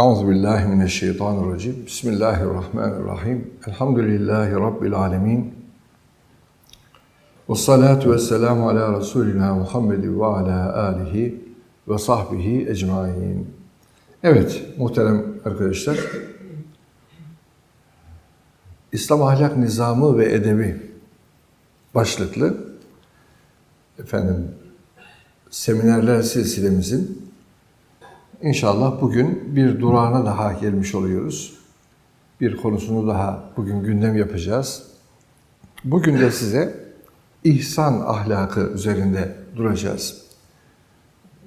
Euzu billahi mineşşeytanirracim. Bismillahirrahmanirrahim. Elhamdülillahi rabbil alamin. Ve salatu ve selamu ala Resulina Muhammed ve ala alihi ve sahbihi ecmain. Evet muhterem arkadaşlar. İslam ahlak nizamı ve edebi başlıklı efendim seminerler silsilemizin İnşallah bugün bir durağına daha gelmiş oluyoruz. Bir konusunu daha bugün gündem yapacağız. Bugün de size ihsan ahlakı üzerinde duracağız.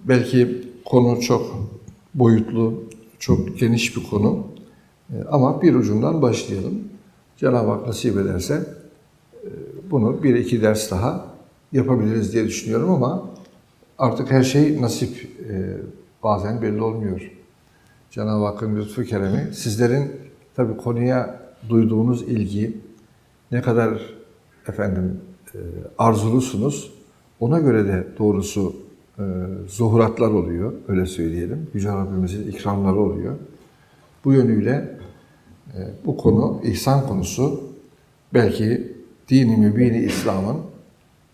Belki konu çok boyutlu, çok geniş bir konu. Ee, Ama bir ucundan başlayalım. Cenab-ı Hak nasip ederse e, bunu bir iki ders daha yapabiliriz diye düşünüyorum ama artık her şey nasip e, bazen belli olmuyor. Cenab-ı Hakk'ın lütfu keremi, sizlerin tabii konuya duyduğunuz ilgi, ne kadar efendim e, arzulusunuz, ona göre de doğrusu e, zuhuratlar oluyor, öyle söyleyelim. Yüce Rabbimizin ikramları oluyor. Bu yönüyle e, bu konu, ihsan konusu belki dini mübini İslam'ın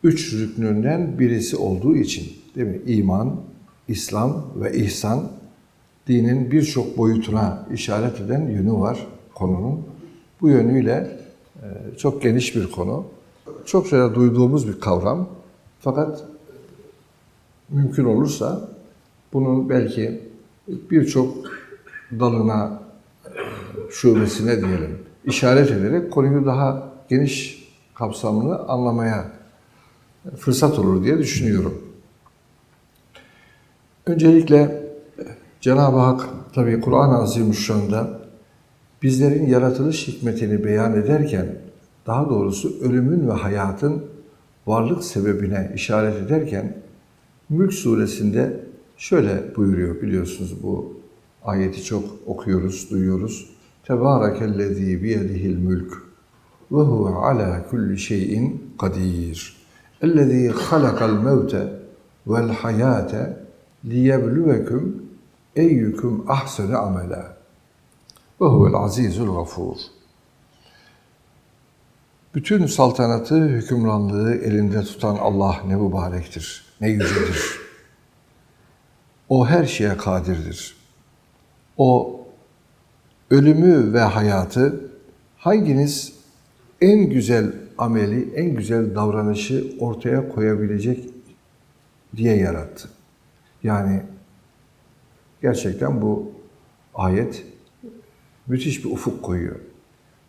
üç rüknünden birisi olduğu için, değil mi? İman, İslam ve ihsan dinin birçok boyutuna işaret eden yönü var konunun. Bu yönüyle e, çok geniş bir konu. Çok şeyler duyduğumuz bir kavram. Fakat mümkün olursa bunun belki birçok dalına, e, şubesine diyelim işaret ederek konuyu daha geniş kapsamlı anlamaya fırsat olur diye düşünüyorum. Öncelikle Cenab-ı Hak tabi Kur'an-ı Azimüşşan'da bizlerin yaratılış hikmetini beyan ederken daha doğrusu ölümün ve hayatın varlık sebebine işaret ederken Mülk suresinde şöyle buyuruyor biliyorsunuz bu ayeti çok okuyoruz, duyuyoruz. Tebârekellezî biyedihil mülk ve huve alâ kulli şeyin kadir. Ellezî halakal mevte vel hayâte liyebluvekum eyyukum ahsene amela. Ve huvel azizul gafur. Bütün saltanatı, hükümranlığı elinde tutan Allah ne mübarektir, ne yücedir. O her şeye kadirdir. O ölümü ve hayatı hanginiz en güzel ameli, en güzel davranışı ortaya koyabilecek diye yarattı. Yani gerçekten bu ayet müthiş bir ufuk koyuyor.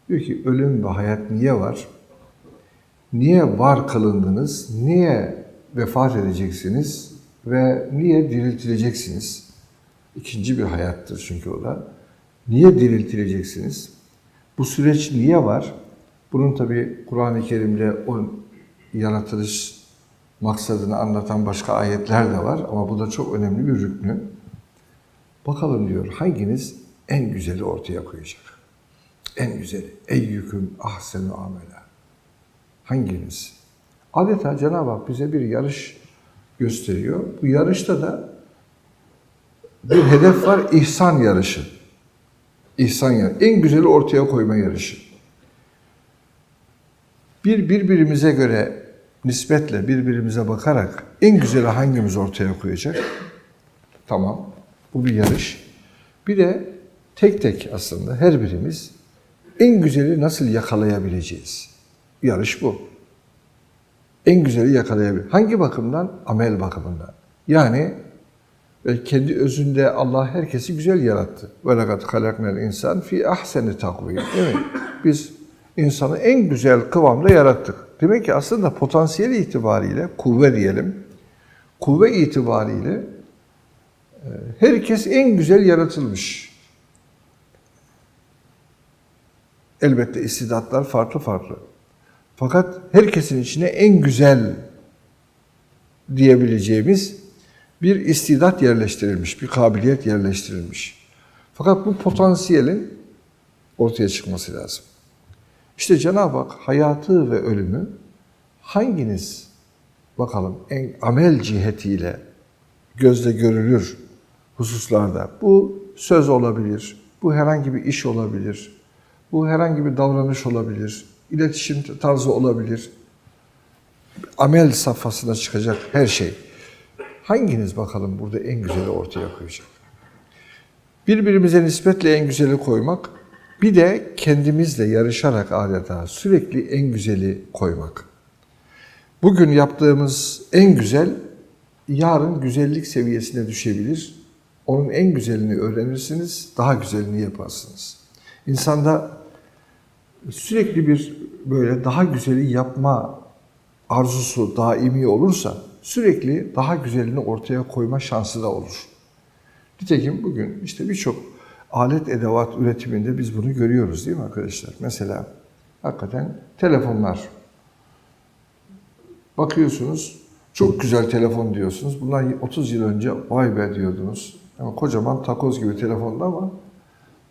Diyor ki ölüm ve hayat niye var? Niye var kılındınız? Niye vefat edeceksiniz? Ve niye diriltileceksiniz? İkinci bir hayattır çünkü o da. Niye diriltileceksiniz? Bu süreç niye var? Bunun tabi Kur'an-ı Kerim'de o yaratılış maksadını anlatan başka ayetler de var ama bu da çok önemli bir rüknü. Bakalım diyor hanginiz en güzeli ortaya koyacak? En güzeli. Eyyüküm ahsenu amela. Hanginiz? Adeta Cenab-ı Hak bize bir yarış gösteriyor. Bu yarışta da bir hedef var, ihsan yarışı. İhsan yarışı. En güzeli ortaya koyma yarışı. Bir birbirimize göre nispetle birbirimize bakarak en güzeli hangimiz ortaya koyacak? Tamam. Bu bir yarış. Bir de tek tek aslında her birimiz en güzeli nasıl yakalayabileceğiz? Yarış bu. En güzeli yakalayabilir. Hangi bakımdan? Amel bakımından. Yani ve kendi özünde Allah herkesi güzel yarattı. Ve lekad halaknel insan fi ahseni takvim. Değil mi? Biz insanı en güzel kıvamda yarattık. Demek ki aslında potansiyel itibariyle, kuvve diyelim, kuvve itibariyle e, herkes en güzel yaratılmış. Elbette istidatlar farklı farklı. Fakat herkesin içine en güzel diyebileceğimiz bir istidat yerleştirilmiş, bir kabiliyet yerleştirilmiş. Fakat bu potansiyelin ortaya çıkması lazım. İşte Cenab-ı Hak hayatı ve ölümü hanginiz bakalım en amel cihetiyle gözle görülür hususlarda bu söz olabilir, bu herhangi bir iş olabilir, bu herhangi bir davranış olabilir, iletişim tarzı olabilir, amel safhasına çıkacak her şey. Hanginiz bakalım burada en güzeli ortaya koyacak? Birbirimize nispetle en güzeli koymak, bir de kendimizle yarışarak adeta sürekli en güzeli koymak. Bugün yaptığımız en güzel, yarın güzellik seviyesine düşebilir. Onun en güzelini öğrenirsiniz, daha güzelini yaparsınız. İnsanda sürekli bir böyle daha güzeli yapma arzusu daimi olursa sürekli daha güzelini ortaya koyma şansı da olur. Nitekim bugün işte birçok alet edevat üretiminde biz bunu görüyoruz değil mi arkadaşlar? Mesela hakikaten telefonlar. Bakıyorsunuz çok güzel telefon diyorsunuz. Bundan 30 yıl önce vay be diyordunuz. Yani kocaman takoz gibi telefondu ama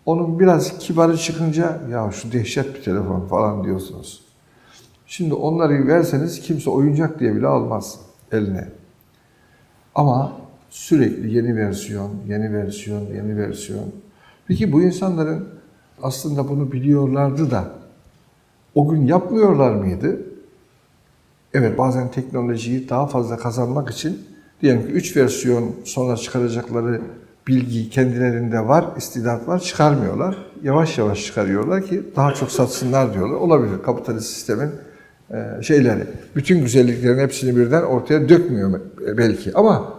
onun biraz kibarı çıkınca ya şu dehşet bir telefon falan diyorsunuz. Şimdi onları verseniz kimse oyuncak diye bile almaz eline. Ama sürekli yeni versiyon, yeni versiyon, yeni versiyon. Peki bu insanların aslında bunu biliyorlardı da o gün yapmıyorlar mıydı? Evet bazen teknolojiyi daha fazla kazanmak için diyelim ki 3 versiyon sonra çıkaracakları bilgi kendilerinde var, istidat var, çıkarmıyorlar. Yavaş yavaş çıkarıyorlar ki daha çok satsınlar diyorlar. Olabilir kapitalist sistemin e, şeyleri. Bütün güzelliklerin hepsini birden ortaya dökmüyor belki ama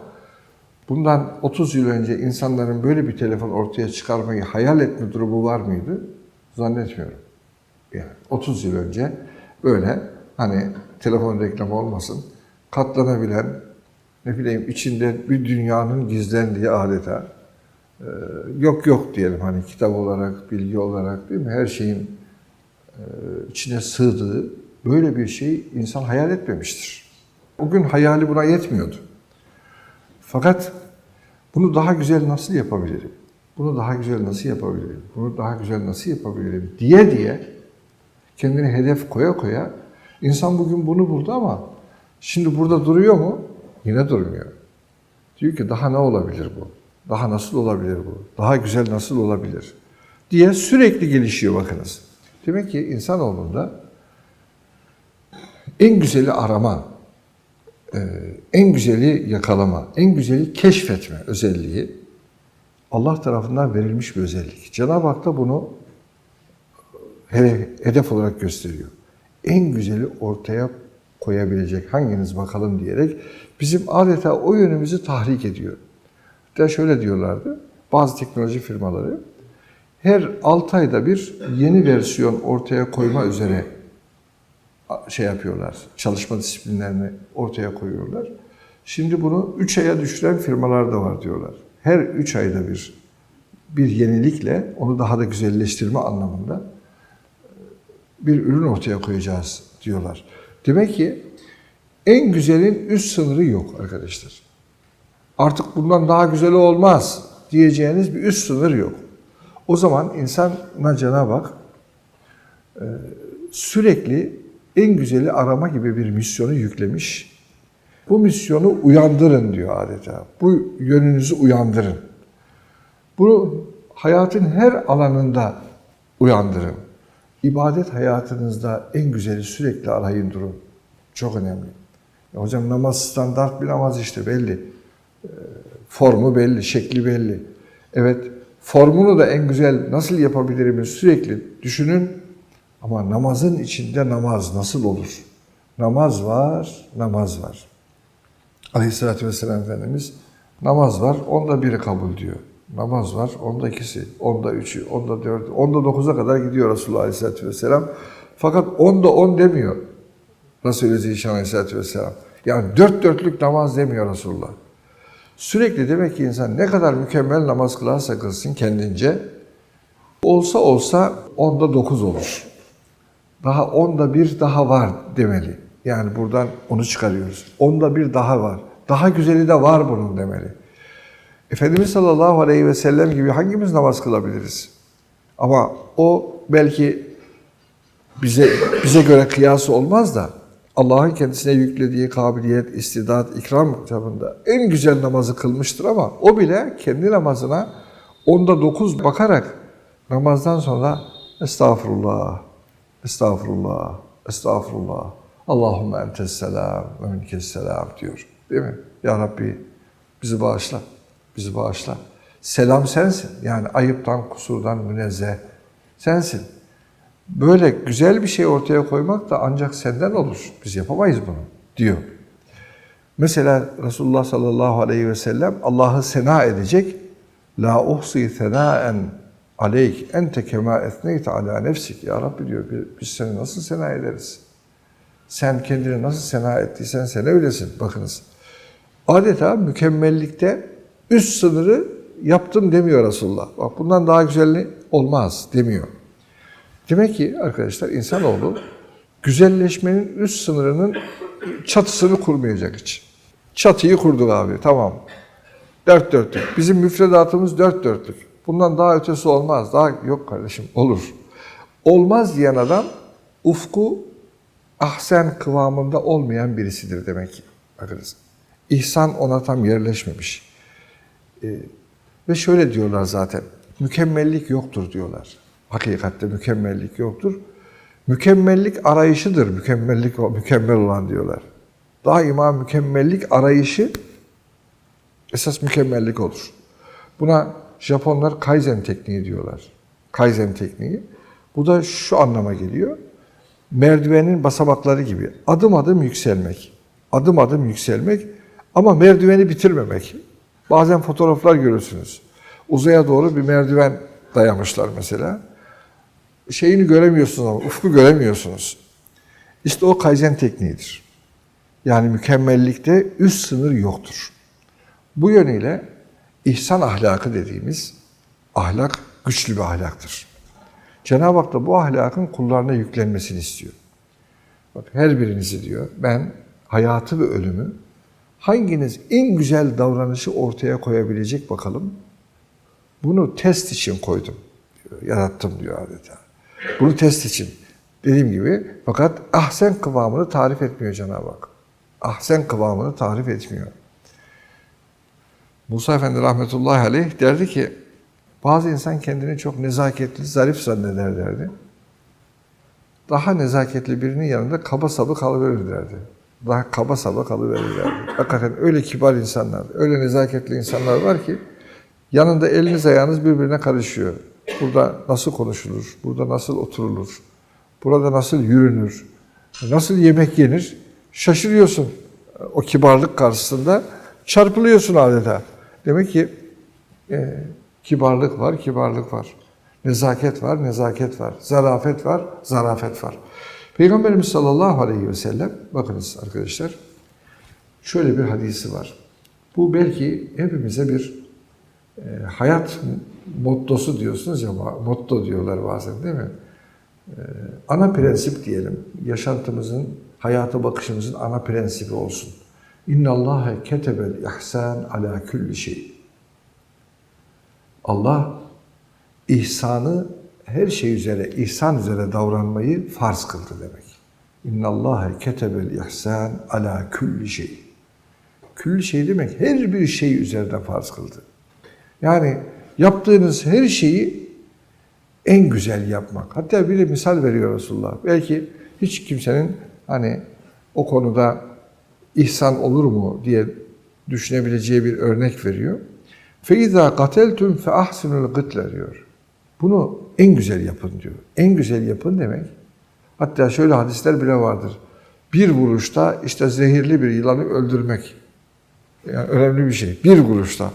bundan 30 yıl önce insanların böyle bir telefon ortaya çıkarmayı hayal etme durumu var mıydı? Zannetmiyorum. Yani 30 yıl önce böyle hani telefon reklamı olmasın, katlanabilen, ne bileyim içinde bir dünyanın gizlendiği adeta e, yok yok diyelim hani kitap olarak, bilgi olarak değil mi? Her şeyin e, içine sığdığı böyle bir şey insan hayal etmemiştir. Bugün hayali buna yetmiyordu. Fakat bunu daha güzel nasıl yapabilirim? Bunu daha güzel nasıl yapabilirim? Bunu daha güzel nasıl yapabilirim? diye diye kendini hedef koya koya insan bugün bunu buldu ama şimdi burada duruyor mu? Yine durmuyor. Diyor ki daha ne olabilir bu? Daha nasıl olabilir bu? Daha güzel nasıl olabilir? diye sürekli gelişiyor bakınız. Demek ki insanoğlunda en güzeli arama, en güzeli yakalama, en güzeli keşfetme özelliği Allah tarafından verilmiş bir özellik. Cenab-ı Hak da bunu hedef olarak gösteriyor. En güzeli ortaya koyabilecek hanginiz bakalım diyerek bizim adeta o yönümüzü tahrik ediyor. Hatta şöyle diyorlardı, bazı teknoloji firmaları her 6 ayda bir yeni versiyon ortaya koyma üzere şey yapıyorlar, çalışma disiplinlerini ortaya koyuyorlar. Şimdi bunu 3 aya düşüren firmalar da var diyorlar. Her 3 ayda bir bir yenilikle onu daha da güzelleştirme anlamında bir ürün ortaya koyacağız diyorlar. Demek ki en güzelin üst sınırı yok arkadaşlar. Artık bundan daha güzeli olmaz diyeceğiniz bir üst sınır yok. O zaman insana Cenab-ı Hak e, sürekli en güzeli arama gibi bir misyonu yüklemiş. Bu misyonu uyandırın diyor adeta. Bu yönünüzü uyandırın. Bunu hayatın her alanında uyandırın. İbadet hayatınızda en güzeli sürekli arayın durun. Çok önemli. Ya hocam namaz standart bir namaz işte belli. Formu belli, şekli belli. Evet, formunu da en güzel nasıl yapabilirim sürekli düşünün. Ama namazın içinde namaz nasıl olur? Namaz var, namaz var. Aleyhissalatü vesselam Efendimiz namaz var, onda biri kabul diyor. Namaz var, onda ikisi, onda üçü, onda dördü, onda dokuza kadar gidiyor Resulullah Aleyhisselatü Vesselam. Fakat onda on demiyor Resulü Zişan Aleyhisselatü Vesselam. Yani dört dörtlük namaz demiyor Resulullah. Sürekli demek ki insan ne kadar mükemmel namaz kılarsa kılsın kendince, olsa olsa onda dokuz olur. Daha onda bir daha var demeli. Yani buradan onu çıkarıyoruz. Onda bir daha var. Daha güzeli de var bunun demeli. Efendimiz sallallahu aleyhi ve sellem gibi hangimiz namaz kılabiliriz? Ama o belki bize bize göre kıyası olmaz da Allah'ın kendisine yüklediği kabiliyet, istidat, ikram kitabında en güzel namazı kılmıştır ama o bile kendi namazına onda dokuz bakarak namazdan sonra estağfurullah, estağfurullah, estağfurullah. Allahümme entes selam ve minkes selam diyor. Değil mi? Ya Rabbi bizi bağışla, bizi bağışla. Selam sensin. Yani ayıptan, kusurdan münezzeh sensin. Böyle güzel bir şey ortaya koymak da ancak senden olur. Biz yapamayız bunu diyor. Mesela Resulullah sallallahu aleyhi ve sellem Allah'ı sena edecek. La uhsi senaen aleyk ente kema etneyte ala nefsik. Ya Rabbi diyor biz seni nasıl sena ederiz? Sen kendini nasıl sena ettiysen sen öylesin. Bakınız. Adeta mükemmellikte üst sınırı yaptım demiyor Resulullah. Bak bundan daha güzelini olmaz demiyor. Demek ki arkadaşlar insanoğlu güzelleşmenin üst sınırının çatısını kurmayacak hiç. Çatıyı kurduk abi tamam. Dört dörtlük. Bizim müfredatımız dört dörtlük. Bundan daha ötesi olmaz. Daha yok kardeşim olur. Olmaz diyen adam ufku ahsen kıvamında olmayan birisidir demek ki. Bakınız. İhsan ona tam yerleşmemiş. Ee, ve şöyle diyorlar zaten. Mükemmellik yoktur diyorlar. Hakikatte mükemmellik yoktur. Mükemmellik arayışıdır. Mükemmellik mükemmel olan diyorlar. Daima mükemmellik arayışı esas mükemmellik olur. Buna Japonlar Kaizen tekniği diyorlar. Kaizen tekniği. Bu da şu anlama geliyor. Merdivenin basamakları gibi adım adım yükselmek. Adım adım yükselmek ama merdiveni bitirmemek. Bazen fotoğraflar görürsünüz. Uzaya doğru bir merdiven dayamışlar mesela. Şeyini göremiyorsunuz ama ufku göremiyorsunuz. İşte o Kaizen tekniğidir. Yani mükemmellikte üst sınır yoktur. Bu yönüyle ihsan ahlakı dediğimiz ahlak güçlü bir ahlaktır. Cenab-ı Hak da bu ahlakın kullarına yüklenmesini istiyor. Bak her birinizi diyor ben hayatı ve ölümü hanginiz en güzel davranışı ortaya koyabilecek bakalım. Bunu test için koydum. Diyor, yarattım diyor adeta. Bunu test için. Dediğim gibi fakat ahsen kıvamını tarif etmiyor Cenab-ı Hak. Ahsen kıvamını tarif etmiyor. Musa Efendi rahmetullahi aleyh derdi ki bazı insan kendini çok nezaketli, zarif zanneder derdi. Daha nezaketli birinin yanında kaba sabı kalıverir derdi. Daha kaba saba kalıverir derdi. Hakikaten öyle kibar insanlar, öyle nezaketli insanlar var ki yanında eliniz ayağınız birbirine karışıyor. Burada nasıl konuşulur, burada nasıl oturulur, burada nasıl yürünür, nasıl yemek yenir şaşırıyorsun. O kibarlık karşısında çarpılıyorsun adeta. Demek ki e, kibarlık var, kibarlık var. Nezaket var, nezaket var. Zarafet var, zarafet var. Peygamberimiz sallallahu aleyhi ve sellem, bakınız arkadaşlar, şöyle bir hadisi var. Bu belki hepimize bir e, hayat mottosu diyorsunuz ya, motto diyorlar bazen değil mi? E, ana prensip diyelim, yaşantımızın, hayata bakışımızın ana prensibi olsun. İnna Allahe ketebel ihsan ala kulli şey. Allah ihsanı her şey üzere, ihsan üzere davranmayı farz kıldı demek. İnna Allahe ketebel ihsan ala kulli şey. Külli şey demek her bir şey üzerinde farz kıldı. Yani yaptığınız her şeyi en güzel yapmak. Hatta bir misal veriyor Resulullah. Belki hiç kimsenin hani o konuda ihsan olur mu diye düşünebileceği bir örnek veriyor. فَاِذَا قَتَلْتُمْ فَاَحْسِنُ الْقِتْلَ diyor. Bunu en güzel yapın diyor. En güzel yapın demek. Hatta şöyle hadisler bile vardır. Bir vuruşta işte zehirli bir yılanı öldürmek. Yani önemli bir şey. Bir vuruşta.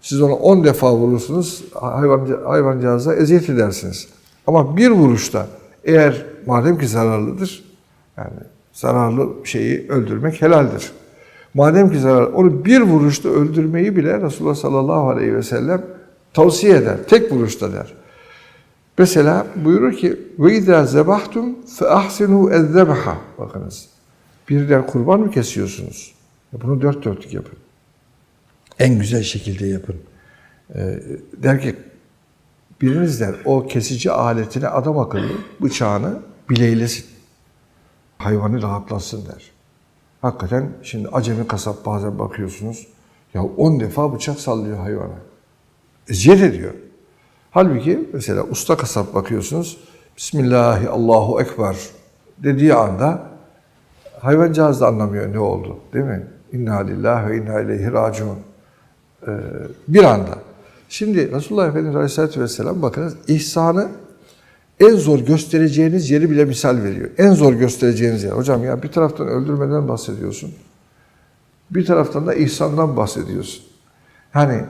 Siz onu on defa vurursunuz, hayvan, hayvancağıza eziyet edersiniz. Ama bir vuruşta eğer madem ki zararlıdır, yani zararlı şeyi öldürmek helaldir. Madem ki zarar, onu bir vuruşta öldürmeyi bile Resulullah sallallahu aleyhi ve sellem tavsiye eder. Tek vuruşta der. Mesela buyurur ki zebahtum fe ahsinu ezzebaha. Bakınız. Birden kurban mı kesiyorsunuz? Bunu dört dörtlük yapın. En güzel şekilde yapın. Ee, der ki biriniz der o kesici aletine adam akıllı bıçağını bileylesin. Hayvanı rahatlatsın der. Hakikaten şimdi acemi kasap bazen bakıyorsunuz ya 10 defa bıçak sallıyor hayvana. eziyet ediyor. Halbuki mesela usta kasap bakıyorsunuz. Bismillahi Allahu Ekber dediği anda hayvancağız da anlamıyor ne oldu değil mi? İnna lillahi ve inna ileyhi raciun. Ee, bir anda. Şimdi Resulullah Efendimiz Aleyhisselatü Vesselam bakınız ihsanı en zor göstereceğiniz yeri bile misal veriyor. En zor göstereceğiniz yer. Hocam ya bir taraftan öldürmeden bahsediyorsun. Bir taraftan da ihsandan bahsediyorsun. Hani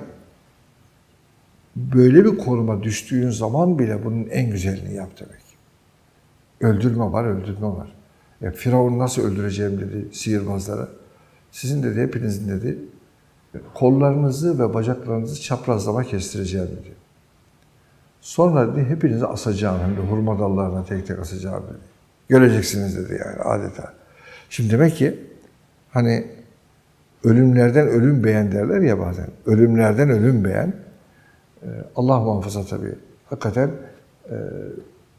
böyle bir konuma düştüğün zaman bile bunun en güzelini yap demek. Öldürme var, öldürme var. Ya Firavun nasıl öldüreceğim dedi sihirbazlara. Sizin dedi, hepinizin dedi, kollarınızı ve bacaklarınızı çaprazlama kestireceğim dedi. Sonra dedi, hepinizi asacağım hem de hurma dallarına tek tek asacağım dedi. Göreceksiniz dedi yani adeta. Şimdi demek ki hani ölümlerden ölüm beğen derler ya bazen. Ölümlerden ölüm beğen. Ee, Allah muhafaza tabii. Hakikaten e,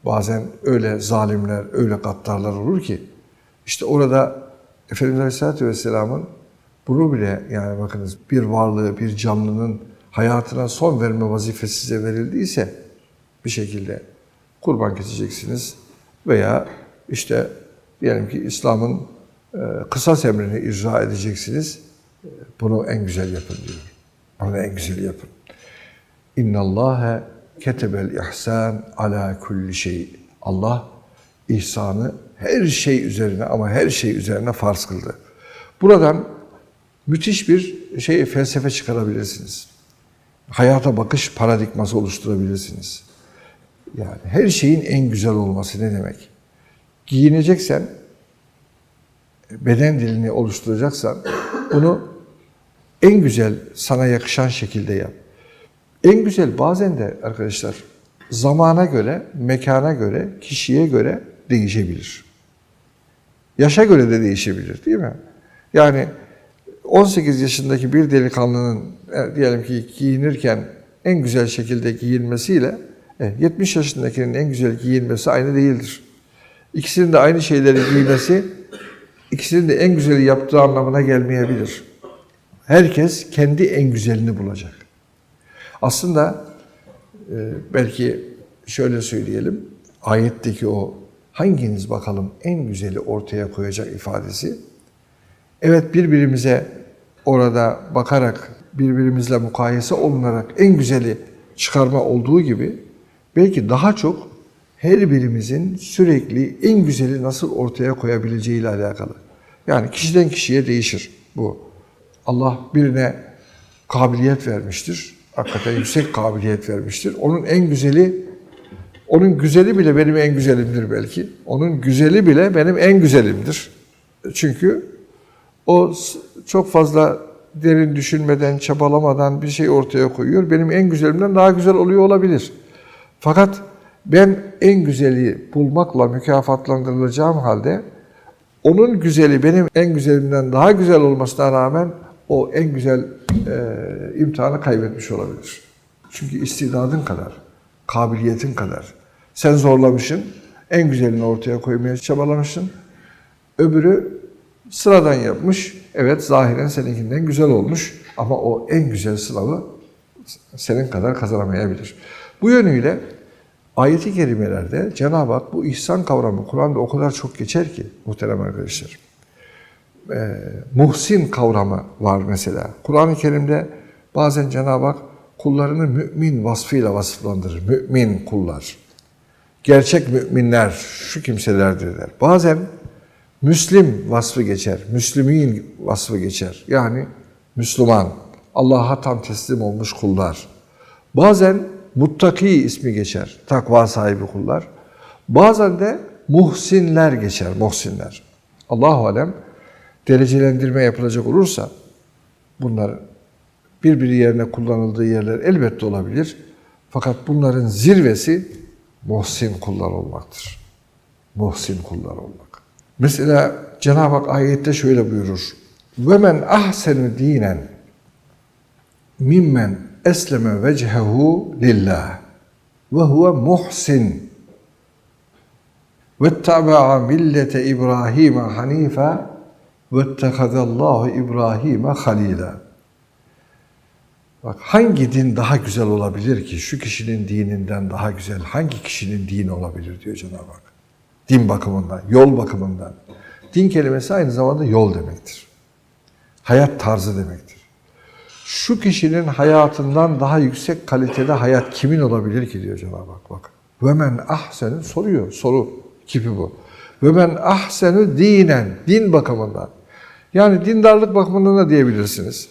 bazen öyle zalimler, öyle gaddarlar olur ki işte orada Efendimiz Aleyhisselatü Vesselam'ın bunu bile yani bakınız bir varlığı, bir canlının hayatına son verme vazifesi size verildiyse bir şekilde kurban keseceksiniz veya işte diyelim ki İslam'ın e, kısas emrini icra edeceksiniz. E, Bunu en güzel yapın diyor. Bunu en güzel yapın. İnna Allahe ketebel ihsan ala kulli şey. Allah ihsanı her şey üzerine ama her şey üzerine farz kıldı. Buradan müthiş bir şey felsefe çıkarabilirsiniz. Hayata bakış paradigması oluşturabilirsiniz. Yani her şeyin en güzel olması ne demek? Giyineceksen, beden dilini oluşturacaksan bunu en güzel sana yakışan şekilde yap. En güzel bazen de arkadaşlar zamana göre, mekana göre, kişiye göre değişebilir. Yaşa göre de değişebilir değil mi? Yani 18 yaşındaki bir delikanlının e, diyelim ki giyinirken en güzel şekilde giyinmesiyle 70 yaşındakinin en güzel giyinmesi aynı değildir. İkisinin de aynı şeyleri giymesi, ikisinin de en güzeli yaptığı anlamına gelmeyebilir. Herkes kendi en güzelini bulacak. Aslında e, belki şöyle söyleyelim, ayetteki o hanginiz bakalım en güzeli ortaya koyacak ifadesi, evet birbirimize orada bakarak, birbirimizle mukayese olunarak en güzeli çıkarma olduğu gibi, belki daha çok her birimizin sürekli en güzeli nasıl ortaya koyabileceği ile alakalı. Yani kişiden kişiye değişir bu. Allah birine kabiliyet vermiştir. Hakikaten yüksek kabiliyet vermiştir. Onun en güzeli, onun güzeli bile benim en güzelimdir belki. Onun güzeli bile benim en güzelimdir. Çünkü o çok fazla derin düşünmeden, çabalamadan bir şey ortaya koyuyor. Benim en güzelimden daha güzel oluyor olabilir. Fakat ben en güzeli bulmakla mükafatlandırılacağım halde onun güzeli benim en güzelimden daha güzel olmasına rağmen o en güzel e, imtihanı kaybetmiş olabilir. Çünkü istidadın kadar, kabiliyetin kadar. Sen zorlamışsın, en güzelini ortaya koymaya çabalamışsın. Öbürü sıradan yapmış. Evet zahiren seninkinden güzel olmuş ama o en güzel sınavı senin kadar kazanamayabilir. Bu yönüyle ayeti kerimelerde Cenab-ı Hak bu ihsan kavramı Kur'an'da o kadar çok geçer ki muhterem arkadaşlar. Ee, muhsin kavramı var mesela. Kur'an-ı Kerim'de bazen Cenab-ı Hak kullarını mümin vasfıyla vasıflandırır. Mümin kullar. Gerçek müminler şu kimselerdir der. Bazen Müslim vasfı geçer. Müslümin vasfı geçer. Yani Müslüman, Allah'a tam teslim olmuş kullar. Bazen muttaki ismi geçer. Takva sahibi kullar. Bazen de muhsinler geçer. Muhsinler. Allahu alem derecelendirme yapılacak olursa bunlar birbiri yerine kullanıldığı yerler elbette olabilir. Fakat bunların zirvesi muhsin kullar olmaktır. Muhsin kullar olmak. Mesela Cenab-ı Hak ayette şöyle buyurur. Ve men ahsenu dinen mimmen esleme vecehehu lillah ve huve muhsin ve taba'a millete İbrahim hanife ve ittehadallahu İbrahim halila. Bak hangi din daha güzel olabilir ki? Şu kişinin dininden daha güzel hangi kişinin dini olabilir diyor Cenab-ı Hak. Din bakımından, yol bakımından. Din kelimesi aynı zamanda yol demektir. Hayat tarzı demektir. Şu kişinin hayatından daha yüksek kalitede hayat kimin olabilir ki diyor Cenab-ı Hak. Bak. Ve men ahsenu soruyor. Soru kipi bu. Ve men ahsenu dinen. Din bakımından. Yani dindarlık bakımından da diyebilirsiniz.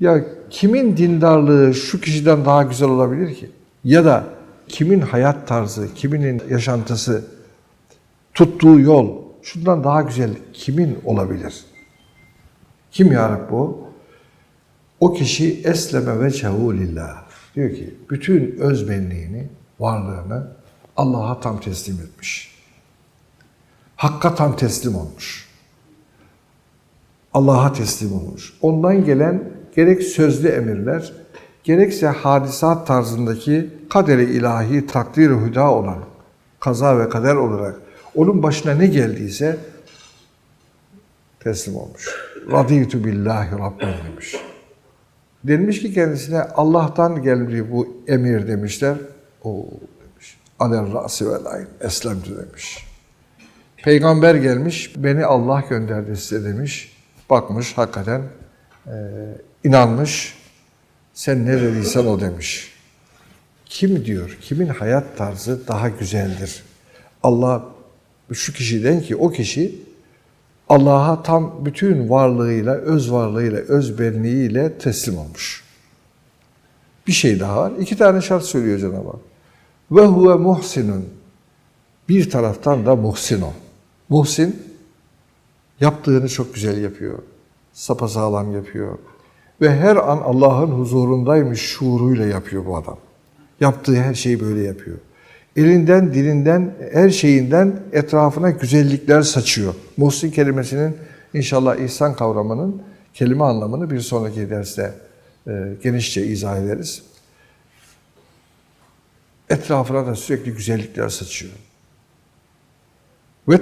Ya kimin dindarlığı şu kişiden daha güzel olabilir ki? Ya da kimin hayat tarzı, kiminin yaşantısı, tuttuğu yol şundan daha güzel kimin olabilir? Kim ya Rabbi bu? O kişi esleme ve lillah. Diyor ki bütün özbenliğini, varlığını Allah'a tam teslim etmiş. Hakka tam teslim olmuş. Allah'a teslim olmuş. Ondan gelen gerek sözlü emirler, gerekse hadisat tarzındaki kaderi ilahi, takdir hüda olan, kaza ve kader olarak onun başına ne geldiyse teslim olmuş. Radiytu billahi rabben demiş. Denilmiş ki kendisine Allah'tan gelmiş bu emir demişler. O demiş. Alel rasi vel ayn. Eslemtu demiş. Peygamber gelmiş, beni Allah gönderdi size demiş. Bakmış hakikaten e, inanmış. Sen ne dediysen o demiş. Kim diyor, kimin hayat tarzı daha güzeldir? Allah şu kişiden ki o kişi Allah'a tam bütün varlığıyla, öz varlığıyla, öz benliğiyle teslim olmuş. Bir şey daha var. İki tane şart söylüyor Cenab-ı Hak. Ve huve muhsinun. Bir taraftan da muhsin o. Muhsin yaptığını çok güzel yapıyor. Sapasağlam yapıyor. Ve her an Allah'ın huzurundaymış şuuruyla yapıyor bu adam. Yaptığı her şeyi böyle yapıyor. Elinden, dilinden, her şeyinden etrafına güzellikler saçıyor. Muhsin kelimesinin inşallah ihsan kavramının kelime anlamını bir sonraki derste e, genişçe izah ederiz. Etrafına da sürekli güzellikler saçıyor.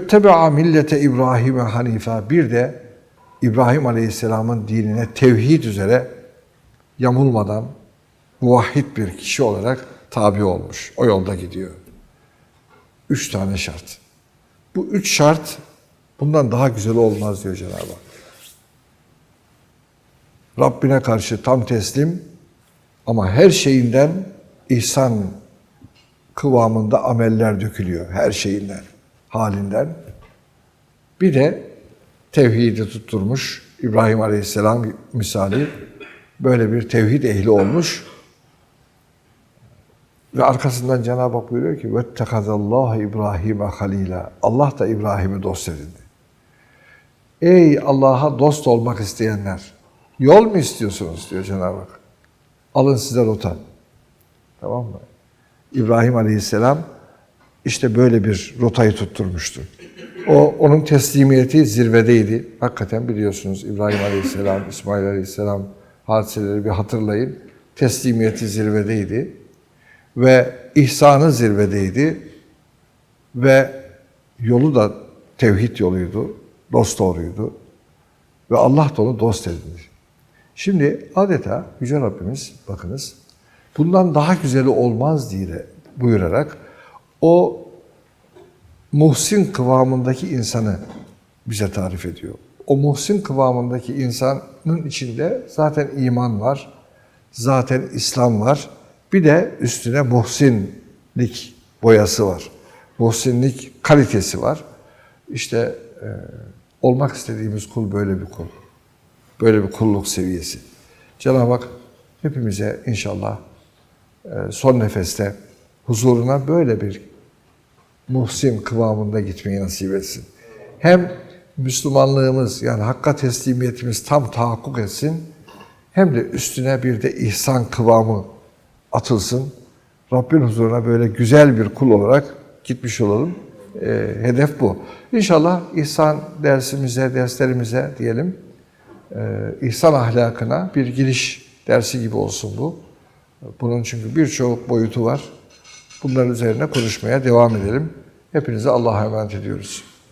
Tebe'a millete İbrahim'e hanife bir de İbrahim Aleyhisselam'ın dinine tevhid üzere yamulmadan muvahhid bir kişi olarak tabi olmuş. O yolda gidiyor. Üç tane şart. Bu üç şart bundan daha güzel olmaz diyor Cenab-ı Hak. Rabbine karşı tam teslim ama her şeyinden ihsan kıvamında ameller dökülüyor. Her şeyinden, halinden. Bir de tevhidi tutturmuş İbrahim Aleyhisselam misali böyle bir tevhid ehli olmuş. Ve arkasından Cenab-ı Hak buyuruyor ki وَاتَّخَذَ İbrahim'e halila. Allah da İbrahim'i dost edindi. Ey Allah'a dost olmak isteyenler, yol mu istiyorsunuz diyor Cenab-ı Hak. Alın size rota. Tamam mı? İbrahim Aleyhisselam işte böyle bir rotayı tutturmuştu. O onun teslimiyeti zirvedeydi. Hakikaten biliyorsunuz İbrahim Aleyhisselam, İsmail Aleyhisselam hadiseleri bir hatırlayın. Teslimiyeti zirvedeydi ve ihsanı zirvedeydi ve yolu da tevhid yoluydu, dost doğruydu ve Allah da onu dost edindi. Şimdi adeta Yüce Rabbimiz bakınız bundan daha güzeli olmaz diye buyurarak o muhsin kıvamındaki insanı bize tarif ediyor. O muhsin kıvamındaki insanın içinde zaten iman var, zaten İslam var. Bir de üstüne muhsinlik boyası var. Muhsinlik kalitesi var. İşte e, olmak istediğimiz kul böyle bir kul. Böyle bir kulluk seviyesi. Cenab-ı Hak hepimize inşallah e, son nefeste huzuruna böyle bir muhsin kıvamında gitmeyi nasip etsin. Hem Müslümanlığımız yani hakka teslimiyetimiz tam tahakkuk etsin hem de üstüne bir de ihsan kıvamı atılsın. Rabbin huzuruna böyle güzel bir kul olarak gitmiş olalım. E, hedef bu. İnşallah ihsan dersimize, derslerimize diyelim, e, ihsan ahlakına bir giriş dersi gibi olsun bu. Bunun çünkü birçok boyutu var. Bunların üzerine konuşmaya devam edelim. Hepinize Allah'a emanet ediyoruz.